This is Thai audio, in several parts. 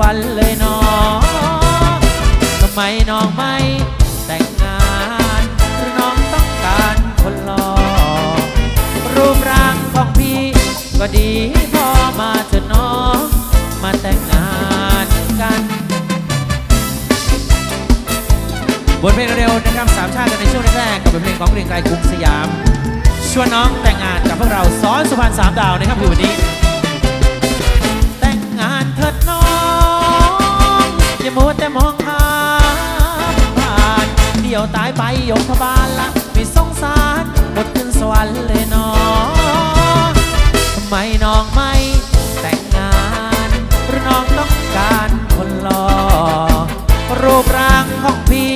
วรรค์เลยน้องทำไมน้องไม่แต่งงานหรือน้องต้องการคนหล่อรูปร่างของพี่ก็ดีพอมาเถอะน้องมาแต่งงานกันบทเพลงเร็วนะครับสามชาติกันในช่วงแรกๆกับบทเพลงของเรียงไกรกรุงสยาม ชวนน้องแต่งงานกับพวกเราซ้อนสุพรรณสามดาวนะครับคือวันนี้ แต่งงานเถิดน้อง อย่ามัวแต่มองข้ามผ่านเดี๋ยวตายไปยกพบาลละไม่สงสารหมดขึ้นสวรรค์เลยน้องทำไมน้องไม่แต่งงานหรือน้องต้องการคนหล่อรูปร่างของพี่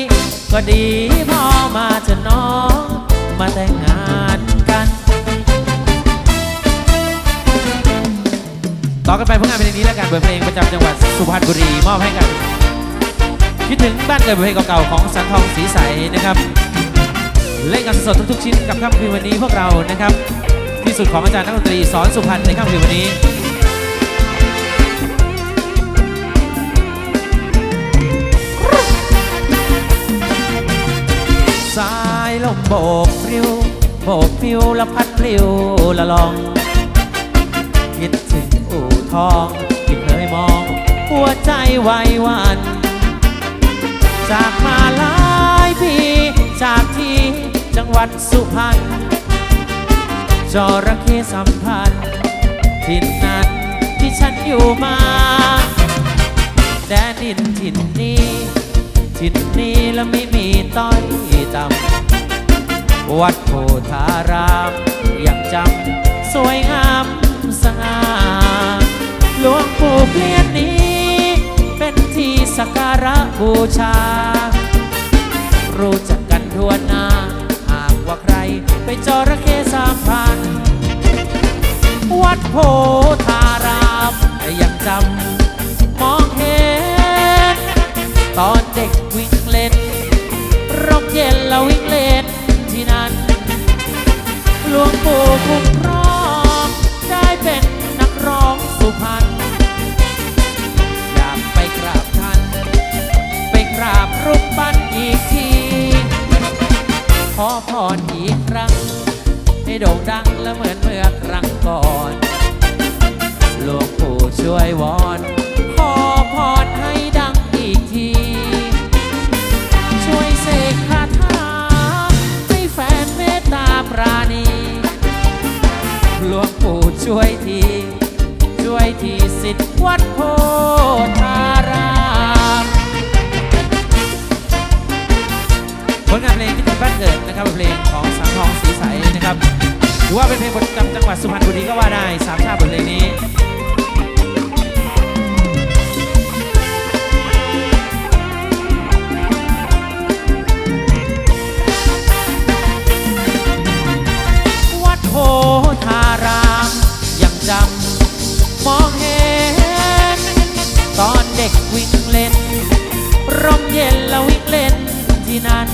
ก็ดีพอมาเถอะน้องมาแต่งงาน กันไปผลงานเพลงนี้แล้วกันบทเพลงประจำจังหวัดสุพรรณบุรีมอบให้กันคิดถึงบ้านเกิดเพลงเก่าๆของสันทองสีใสนะครับ เล่นกันสดทุกๆชิ้นกับค่ำคืนวันนี้พวกเรานะครับ ที่สุดของอาจารย์นักดนตรีสอนสุพรรณในค่ำคืนวันนี้สายลมโบกปลิวโบกปลิวละพัดปลิวละลอง ทองที่เคยมอง หัวใจไหวหวัน จากมาหลายปี จากที่จังหวัดสุพรรณจระเข้สัมพันธ์ถิ่นนั้นที่ฉันอยู่มา แดนดินถิ่นนี้ถิ่นนี้แล้วไม่มีต้อยต่ำวัดโพธารามยังจำสวยงามสง่า หลวงปู่เพียนนี้ เป็นที่สักการะบูชา รู้จักกันทั่วหน้า หากว่าใครไปจระเข้สามพัน วัดโพธารามยังจำมองเห็น ตอนเด็กวิ่งเล่นร่มเย็นแล้ววิ่งเล่นที่นั่นหลวงปู่คุ้ม ขอพรอีกครั้ง ให้โด่งดังและเหมือนเมื่อครั้งก่อนหลวงปู่ช่วยวอน ขอพรให้ดังอีกที ช่วยเสกคาถาให้แฟนเมตตาปราณีหลวงปู่ช่วยที ช่วยทีสิทธิ์วัดโพธาราม ผลงานเพลงที่ถึงบ้านเกิดนะครับเพลงของสังทองสีใสนะครับถือว่าเป็นเพลงประจำจังหวัดสุพรรณบุรีก็ว่าได้สามชาติบทเพลงนี้วัดโพธารามยังจำมองเห็นตอนเด็กวิ่งเล่น ร่มเย็นแล้ววิ่งเล่นที่นั่น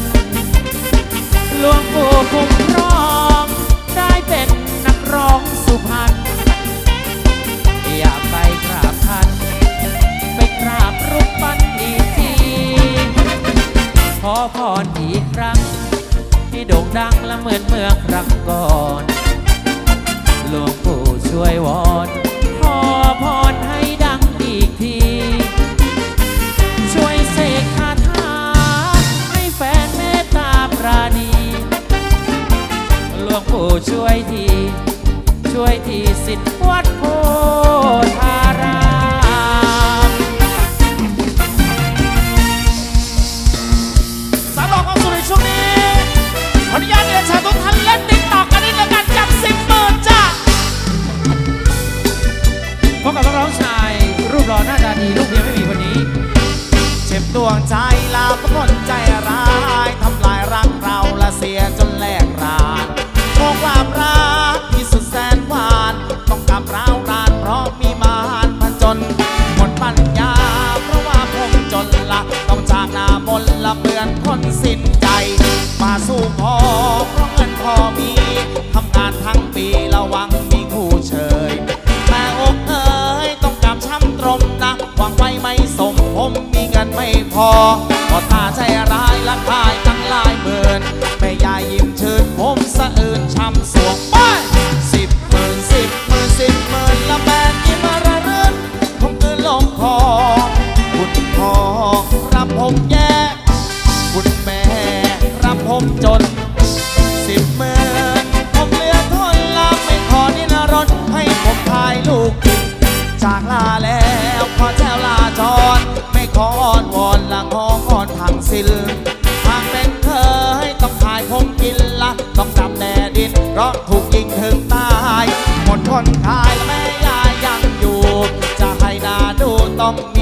ลวงปู่คุ้มครอง ได้เป็นนักร้องสุพรรณอยากไปกราบท่าน ไปกราบรูปปั้นอีกที ขอพรอีกครั้งให้โด่งดังและเหมือนเมื่อครั้งก่อน มีลูกเดียวไม่มีคนนี้ เจ็บดวงใจลาเพรคนใจร้าย น ดู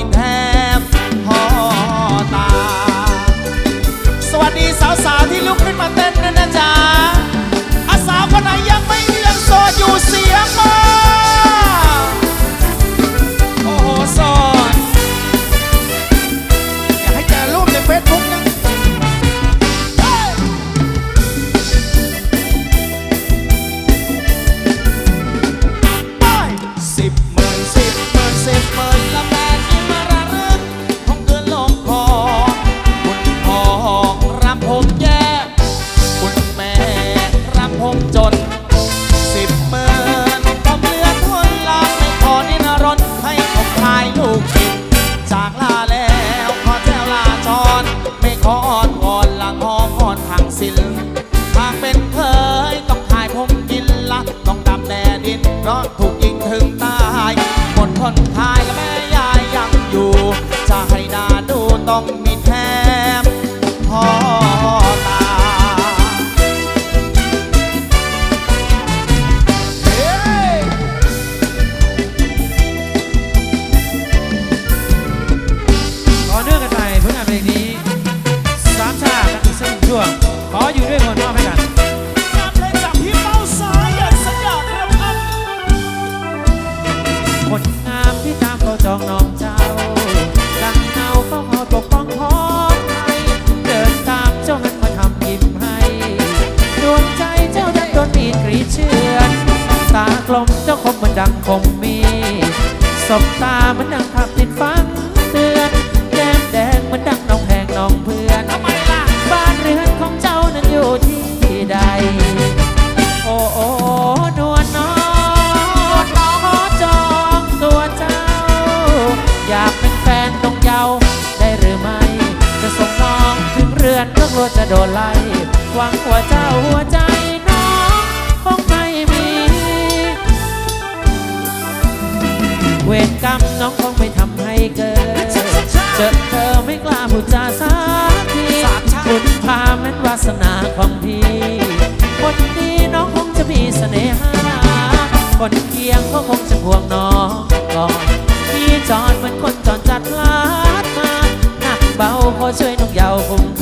หากเป็นเคยต้องขายผมกินละ ต้องดำแดดินเพราะถูกยิงถึง มเหมือนดังคมมีสบตาเหมือนดังภาพติดฟังเตือนแก้มแดงเหมือนดังน้องแพงน้องเพื่อนทำไมล่ะบ้านเรือนของเจ้านั้นอยู่ที่ใด โอ้โอ้นวลน้องขอจองตัวเจ้า อยากเป็นแฟนน้องเยาว์ได้หรือไม่ จะส่งน้องถึงเรือนก็กลัวจะโดนไล่หวังหัวเจ้าหัวใจ วรกรรมน้องคงไม่ทำให้เกิดเจอเธอไม่กล้าพูดจาสักทีคุณพาแม้นวาสนาของพี่คนดีน้องคงจะมีเสน่หาคนเคียงก็คงจะห่วงน้องก่อนพี่จอดเหมือนคนจอดจัดลาดมาหนักเบาขอช่วยน้องเยาวคุ้ม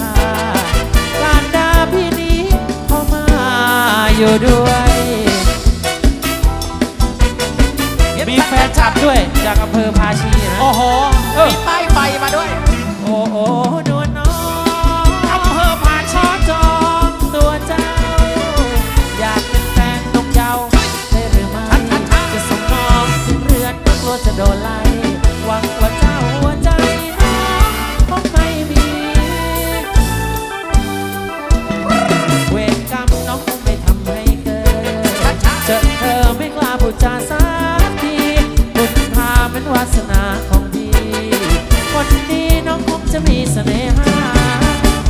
จอเธอไม่กล้าพูดจาสักทีบุญพาเป็นวาสนาของพี่คนดีน้องคงจะมีเสน่หา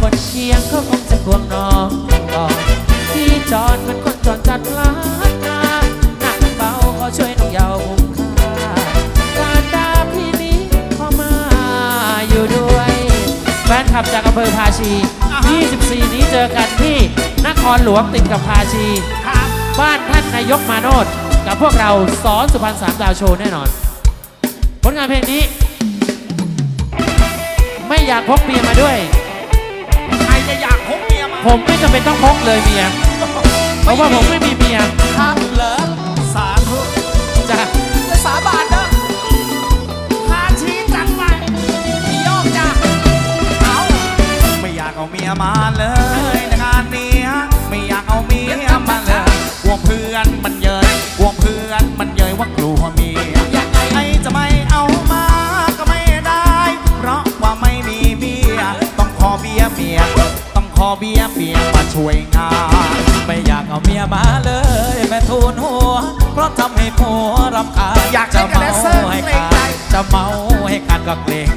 คนเคียงก็คงจะควงน้องก่อนพี่จอดเหมันคนจอดจัดล้านนาหนักเบาขอช่วยน้องเยาว์คุ้มค่าการดาพี่นี้พอมาอยู่ด้วยแฟนคลับจากอำเภอภาชี 24 นี้เจอกันที่นครหลวงติดกับภาชีครับบ้านท่านนายกมาโนดกับพวกเราสอนสุพรรณสามดาวโชว์แน่นอน ผลงานเพลงนี้ ไม่อยากพกเมียมาด้วย ใครจะอยากพกเมียมาผมไม่จำเป็นต้องพกเลยเมีย เพราะว่าผมไม่มีเมียห้ามเหรอสาธุจะจะสาบานนะพาชี้จังไปยอกจ้ะเอาไม่อยากเอาเมียมาเลย ลัเพื่อนมันเยยกลัเพื่อนมันเย้ยว่ากลัวเมียไอจะไม่เอามาก็ไม่ได้ เพราะว่าไม่มีเบียต้องขอเบียเมียต้องขอเบียเมียมาช่วยงานไม่อยากเอาเมียมาเลยแม่ทูนหัว เพราะทำให้ผัวรำคาญอยากจะเมาให้ขาดจะเมาให้ขาดก็เกรง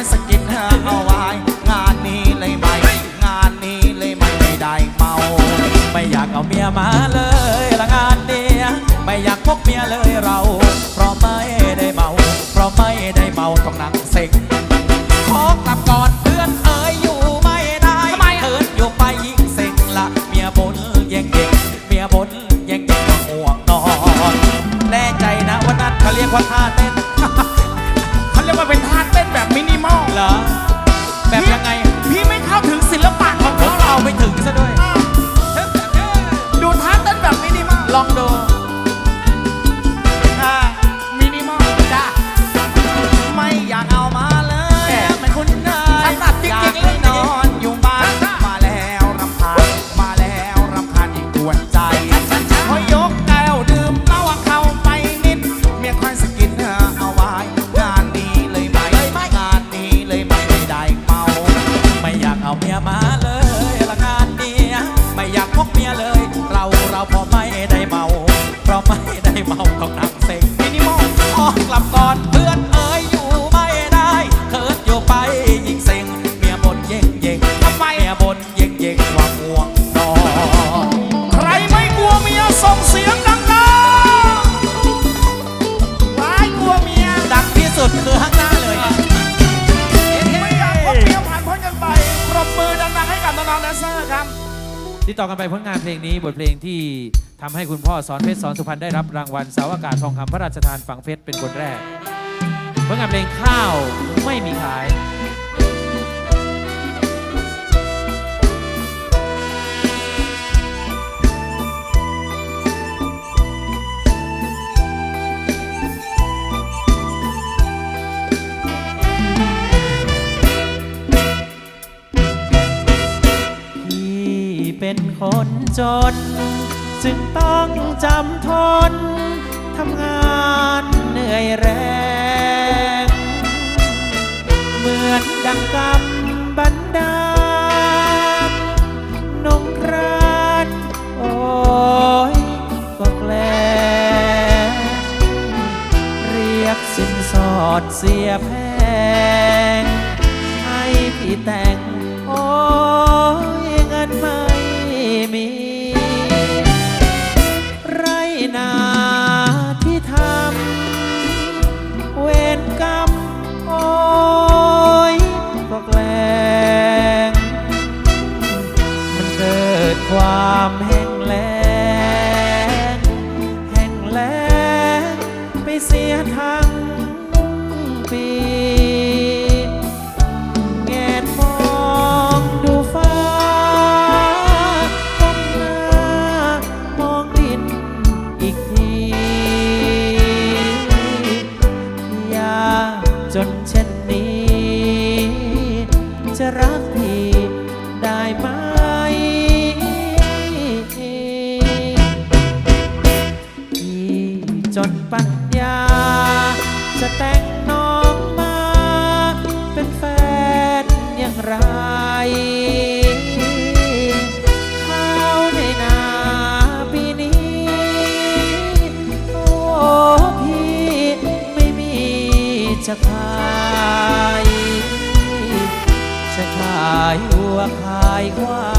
มันสะกิดเธอเอาไว้งานนี้เลยไม่ งานนี้เลยไม่ได้เมา ไม่อยากเอาเมียมาเลยละงานเนี้ยไม่อยากพกเมียเลยเรา ลงนี้บทเพลงที่ทำให้คุณพ่อสอนเพชรสอนสุพรรณได้รับรางวัลสาวอากาศทองคำพระราชทานฝังเพชรเป็นคนแรกผลงานเพลงข้าวไม่มีขาย เป็นคนจน จึงต้องจำทน ทำงานเหนื่อยแรง ความแห้งแล้งแห้งแล้งไปเสียทาง จนปัญญา จะแต่งน้องมา เป็นแฟนอย่างไรเขาในนาปีนี้ โอ้พี่ไม่มีจะขายจะขายวัวขายควาย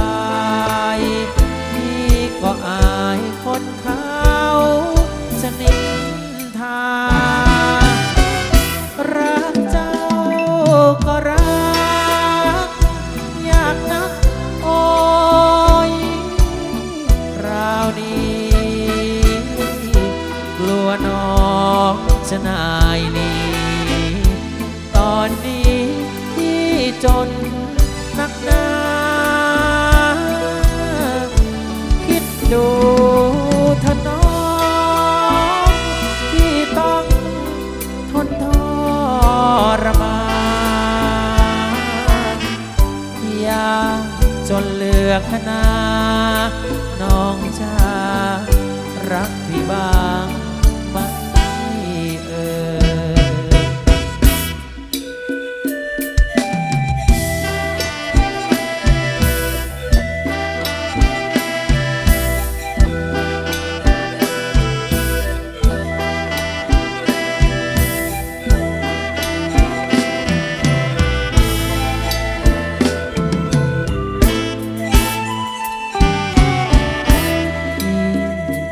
นเหลือขนาน้องจะรักพี่บ้าง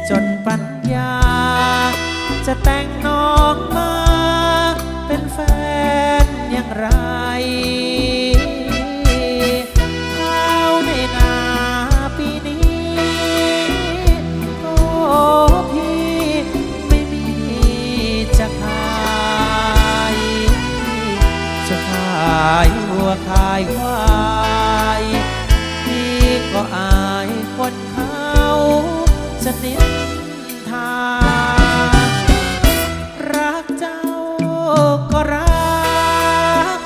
จนปัญญา จะแต่งน้องมา เป็นแฟนอย่างไรข้าวในนาปีนี้โอ้พี่ไม่มีจะขายจะขายวัวขายควา ก็รัก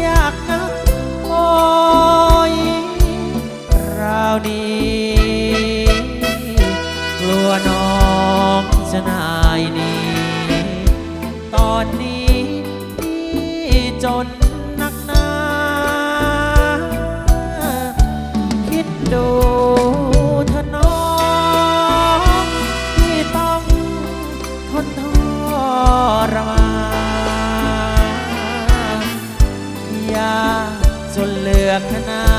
อยากนักโอยคราวนี้ อยากเหลือขนา